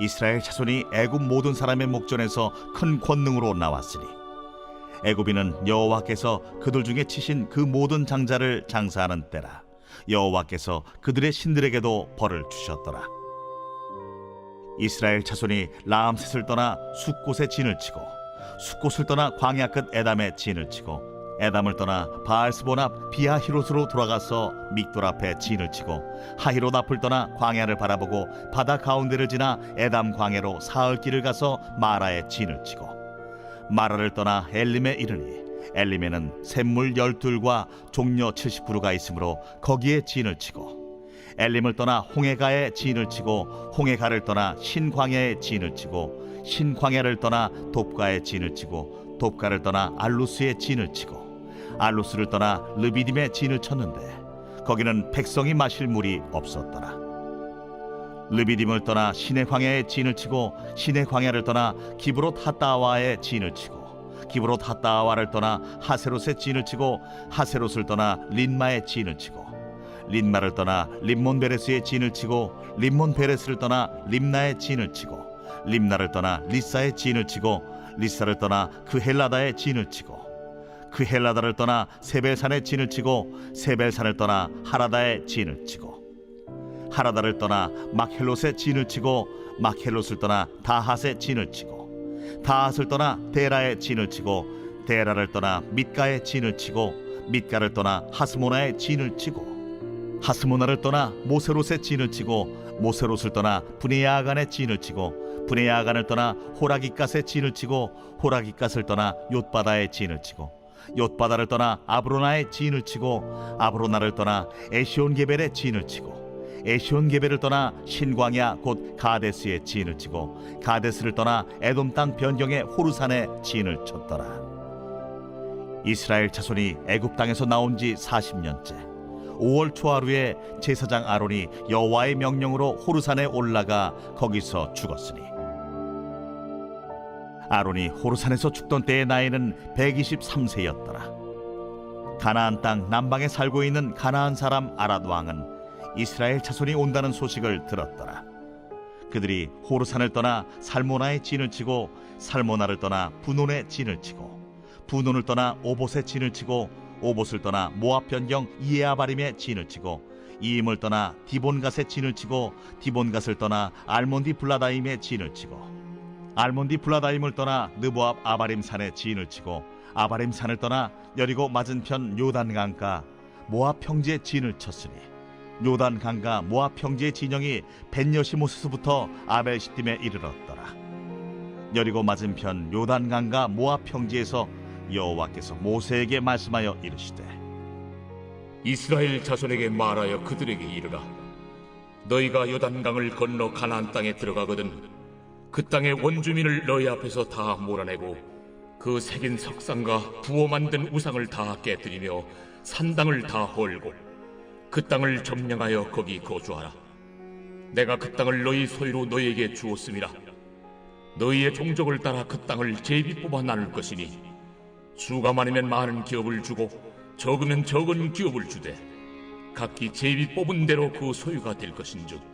이스라엘 자손이 애굽 모든 사람의 목전에서 큰 권능으로 나왔으니 애굽인은 여호와께서 그들 중에 치신 그 모든 장자를 장사하는 때라 여호와께서 그들의 신들에게도 벌을 주셨더라. 이스라엘 자손이 라암셋을 떠나 숫곳에 진을 치고 숫곳을 떠나 광야 끝 에담에 진을 치고 에담을 떠나 바알스본 앞 비하히롯으로 돌아가서 믹돌 앞에 진을 치고 하히롯 앞을 떠나 광야를 바라보고 바다 가운데를 지나 에담 광야로 사흘 길을 가서 마라에 진을 치고 마라를 떠나 엘림에 이르니 엘림에는 샘물 열둘과 종려 70그루가 있으므로 거기에 진을 치고 엘림을 떠나 홍해가에 진을 치고 홍해가를 떠나 신광야에 진을 치고 신광야를 떠나 돕가에 진을 치고 돕가를 떠나 알루스에 진을 치고 알루스를 떠나 르비딤에 진을 쳤는데 거기는 백성이 마실 물이 없었더라. 르비딤을 떠나 신의 광야에 진을 치고 신의 광야를 떠나 기브롯 핫다와에 진을 치고 기브롯 핫다와를 떠나 하세롯에 진을 치고 하세롯을 떠나 린마에 진을 치고 린마를 떠나 림몬 베레스에 진을 치고 림몬 베레스를 떠나 림나에 진을 치고 림나를 떠나 리사에 진을 치고 리사를 떠나 그 헬라다에 진을 치고 그 헬라다를 떠나 세벨산에 진을 치고 세벨산을 떠나 하라다에 진을 치고 하라다를 떠나 막헬롯에 진을 치고 막헬롯을 떠나 다핫에 진을 치고 다핫을 떠나 데라에 진을 치고 데라를 떠나 밑가에 진을 치고 밑가를 떠나 하스모나에 진을 치고 하스모나를 떠나 모세롯에 진을 치고 모세롯을 떠나 분해야간에 진을 치고 분해야간을 떠나 호라기갓에 진을 치고 호라기갓을 떠나 욤바다에 진을 치고 욤바다를 떠나 아브로나에 진을 치고 아브로나를 떠나 에시온 게벨에 진을 치고 에시온 게벨을 떠나 신광야 곧 가데스에 진을 치고 가데스를 떠나 에돔 땅 변경의 호르산에 진을 쳤더라. 이스라엘 자손이 애굽 땅에서 나온 지 40년째. 5월 초하루에 제사장 아론이 여호와의 명령으로 호르산에 올라가 거기서 죽었으니 아론이 호르산에서 죽던 때의 나이는 123세였더라. 가나안 땅 남방에 살고 있는 가나안 사람 아랏 왕은 이스라엘 자손이 온다는 소식을 들었더라. 그들이 호르산을 떠나 살모나에 진을 치고 살모나를 떠나 분온에 진을 치고 분온을 떠나 오봇에 진을 치고 오봇을 떠나 모압 변경 이에아바림에 진을 치고 이임을 떠나 디본갓에 진을 치고 디본갓을 떠나 알몬디 블라다임에 진을 치고 알몬디 블라다임을 떠나 느보압 아바림 산에 진을 치고 아바림 산을 떠나 여리고 맞은편 요단 강가 모압 평지에 진을 쳤으니 요단 강가 모압 평지의 진영이 벤여시모스부터 아벨 시딤에 이르렀더라. 여리고 맞은편 요단 강가 모압 평지에서 여호와께서 모세에게 말씀하여 이르시되 이스라엘 자손에게 말하여 그들에게 이르라. 너희가 요단강을 건너 가나안 땅에 들어가거든 그 땅의 원주민을 너희 앞에서 다 몰아내고 그 새긴 석상과 부어 만든 우상을 다 깨뜨리며 산당을 다 헐고 그 땅을 점령하여 거기 거주하라. 내가 그 땅을 너희 소유로 너희에게 주었음이라. 너희의 종족을 따라 그 땅을 제비 뽑아 나눌 것이니 수가 많으면 많은 기업을 주고 적으면 적은 기업을 주되 각기 제비 뽑은 대로 그 소유가 될 것인즉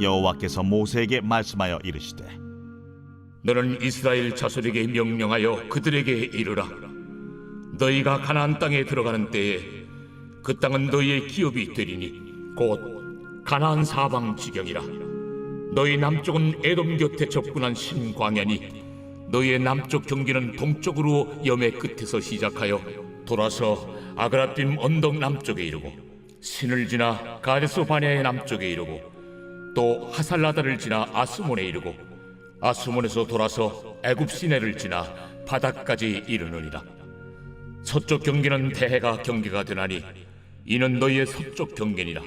여호와께서 모세에게 말씀하여 이르시되 너는 이스라엘 자손에게 명령하여 그들에게 이르라. 너희가 가나안 땅에 들어가는 때에 그 땅은 너희의 기업이 되리니 곧 가나안 사방 지경이라. 너희 남쪽은 에돔 곁에 접근한 신광야니 너희의 남쪽 경계는 동쪽으로 염의 끝에서 시작하여 돌아서 아그라빔 언덕 남쪽에 이르고 신을 지나 가데스 바냐의 남쪽에 이르고 또 하살라다를 지나 아스몬에 이르고 아스몬에서 돌아서 애굽 시내를 지나 바닥까지 이르느니라. 서쪽 경계는 대해가 경계가 되나니 이는 너희의 서쪽 경계니라.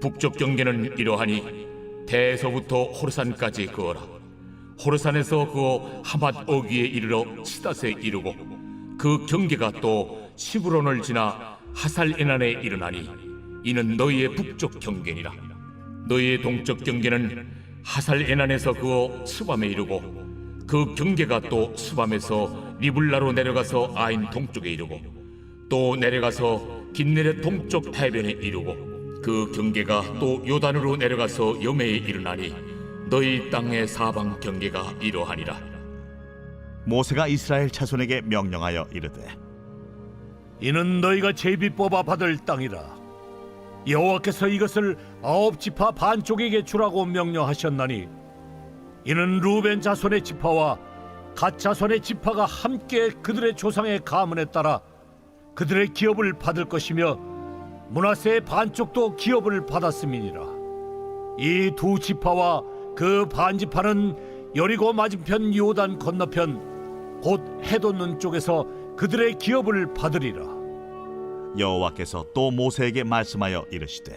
북쪽 경계는 이러하니 대에서부터 호르산까지 그어라. 호르산에서 그어 하맛 어귀에 이르러 시닷에 이르고 그 경계가 또 시브론을 지나 하살 에난에 이르나니 이는 너희의 북쪽 경계니라 너희의 동쪽 경계는 하살 에난에서 그어 스밤에 이르고 그 경계가 또 스밤에서 리블라로 내려가서 아인 동쪽에 이르고 또 내려가서 긴네레 동쪽 해변에 이르고 그 경계가 또 요단으로 내려가서 염해에 이르나니 너희 땅의 사방 경계가 이러하니라. 모세가 이스라엘 자손에게 명령하여 이르되 이는 너희가 제비 뽑아 받을 땅이라 여호와께서 이것을 아홉 지파 반쪽에게 주라고 명령하셨나니 이는 루벤 자손의 지파와 갓 자손의 지파가 함께 그들의 조상의 가문에 따라 그들의 기업을 받을 것이며 문하세의 반쪽도 기업을 받았음이니라. 이 두 지파와 그 반지파는 여리고 맞은편 요단 건너편 곧 해돋는 쪽에서 그들의 기업을 받으리라 여호와께서 또 모세에게 말씀하여 이르시되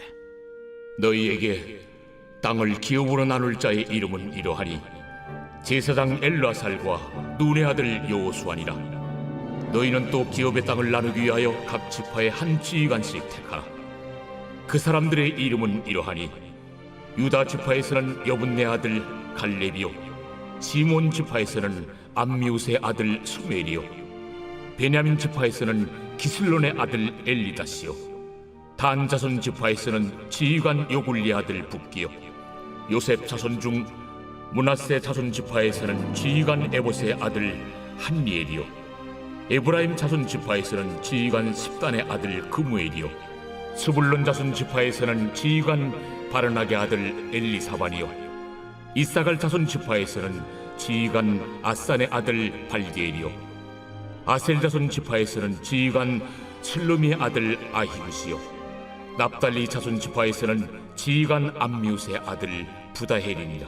너희에게 땅을 기업으로 나눌 자의 이름은 이러하니 제사장 엘라살과 눈의 아들 여호수아니라. 너희는 또 기업의 땅을 나누기 위하여 각 지파의 한 지휘관씩 택하라. 그 사람들의 이름은 이러하니 유다 지파에서는 여분네 아들 갈렙이요 시몬 지파에서는 암미우스의 아들 수멜이요 베냐민 지파에서는 기슬론의 아들 엘리다시요. 단 자손 지파에서는 지휘관 요굴리 아들 북기요. 요셉 자손 중 문하세 자손 지파에서는 지휘관 에봇의 아들 한리엘이요. 에브라임 자손 지파에서는 지휘관 십단의 아들 그무엘이요. 스불론 자손 지파에서는 지휘관 바르나게 아들 엘리사반이요. 이사갈 자손 지파에서는 지휘관 아산의 아들 발디엘이요 아셀 자손 지파에서는 지휘관 슬루미의 아들 아히우시요 납달리 자손 지파에서는 지휘관 암미우스의 아들 부다헬이니라.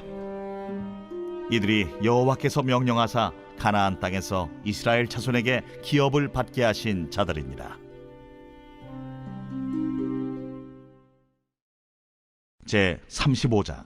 이들이 여호와께서 명령하사 가나안 땅에서 이스라엘 자손에게 기업을 받게 하신 자들입니다. 제 35장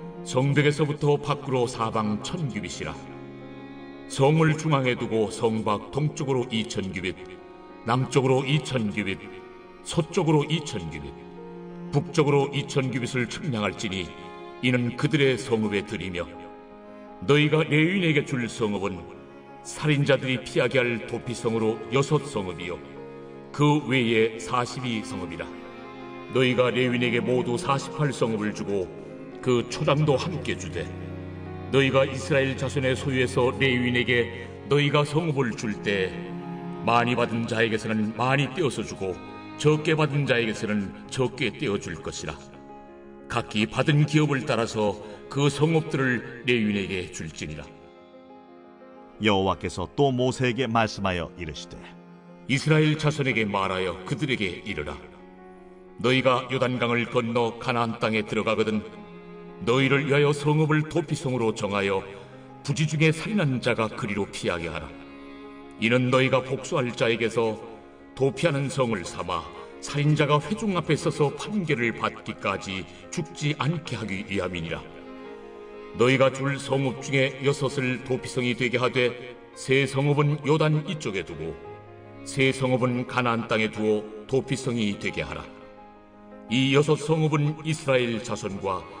성벽에서부터 밖으로 사방 천 규빗이라. 성을 중앙에 두고 성밖 동쪽으로 이천 규빗 남쪽으로 이천 규빗 서쪽으로 이천 규빗 북쪽으로 이천 규빗을 측량할지니 이는 그들의 성읍에 들이며 너희가 레윈에게 줄 성읍은 살인자들이 피하게 할 도피성으로 여섯 성읍이요. 그 외에 사십이 성읍이라. 너희가 레윈에게 모두 사십팔 성읍을 주고 그 초장도 함께 주되 너희가 이스라엘 자손의 소유에서 레윈에게 너희가 성읍을 줄 때 많이 받은 자에게서는 많이 떼어서 주고 적게 받은 자에게서는 적게 떼어 줄 것이라. 각기 받은 기업을 따라서 그 성읍들을 레윈에게 줄지니라. 여호와께서 또 모세에게 말씀하여 이르시되 이스라엘 자손에게 말하여 그들에게 이르라. 너희가 요단강을 건너 가나안 땅에 들어가거든 너희를 위하여 성읍을 도피성으로 정하여 부지 중에 살인한 자가 그리로 피하게 하라. 이는 너희가 복수할 자에게서 도피하는 성을 삼아 살인자가 회중 앞에 서서 판결을 받기까지 죽지 않게 하기 위함이니라. 너희가 줄 성읍 중에 여섯을 도피성이 되게 하되 세 성읍은 요단 이쪽에 두고 세 성읍은 가나안 땅에 두어 도피성이 되게 하라. 이 여섯 성읍은 이스라엘 자손과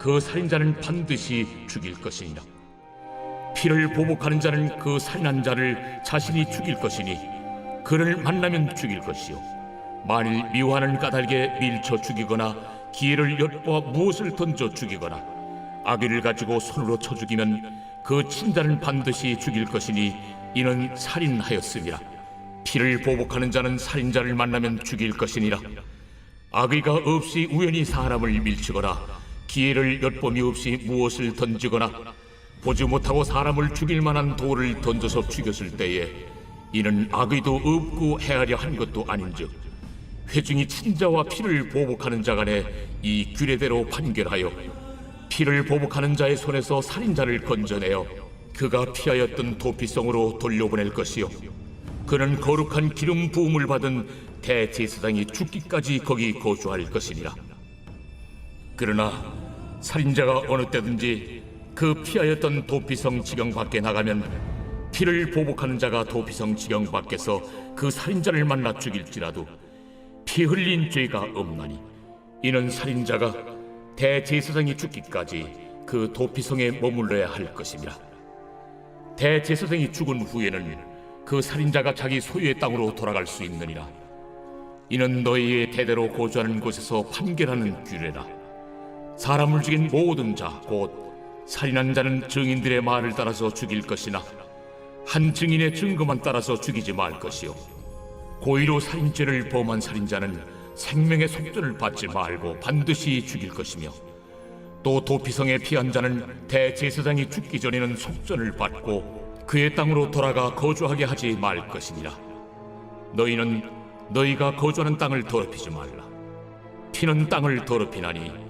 그 살인자는 반드시 죽일 것이니라. 피를 보복하는 자는 그 살인한 자를 자신이 죽일 것이니 그를 만나면 죽일 것이요. 만일 미워하는 까닭에 밀쳐 죽이거나 기회를 엿보아 무엇을 던져 죽이거나 아기를 가지고 손으로 쳐 죽이면 그 친자는 반드시 죽일 것이니 이는 살인하였음이라. 피를 보복하는 자는 살인자를 만나면 죽일 것이니라. 악의가 없이 우연히 사람을 밀치거나 기회를 엿봄이 없이 무엇을 던지거나 보지 못하고 사람을 죽일 만한 돌을 던져서 죽였을 때에 이는 악의도 없고 헤아려 한 것도 아닌즉 회중이 친자와 피를 보복하는 자 간에 이 규례대로 판결하여 피를 보복하는 자의 손에서 살인자를 건져내어 그가 피하였던 도피성으로 돌려보낼 것이요. 그는 거룩한 기름 부음을 받은 대제사장이 죽기까지 거기 거주할 것이니라. 그러나 살인자가 어느 때든지 그 피하였던 도피성 지경 밖에 나가면 피를 보복하는 자가 도피성 지경 밖에서 그 살인자를 만나 죽일지라도 피 흘린 죄가 없나니 이는 살인자가 대제사장이 죽기까지 그 도피성에 머물러야 할 것입니다. 대제사장이 죽은 후에는 그 살인자가 자기 소유의 땅으로 돌아갈 수 있느니라. 이는 너희의 대대로 거주하는 곳에서 판결하는 규례라. 사람을 죽인 모든 자, 곧 살인한 자는 증인들의 말을 따라서 죽일 것이나 한 증인의 증거만 따라서 죽이지 말 것이요. 고의로 살인죄를 범한 살인자는 생명의 속전을 받지 말고 반드시 죽일 것이며 또 도피성에 피한 자는 대제사장이 죽기 전에는 속전을 받고 그의 땅으로 돌아가 거주하게 하지 말 것이니라. 너희는 너희가 거주하는 땅을 더럽히지 말라. 피는 땅을 더럽히나니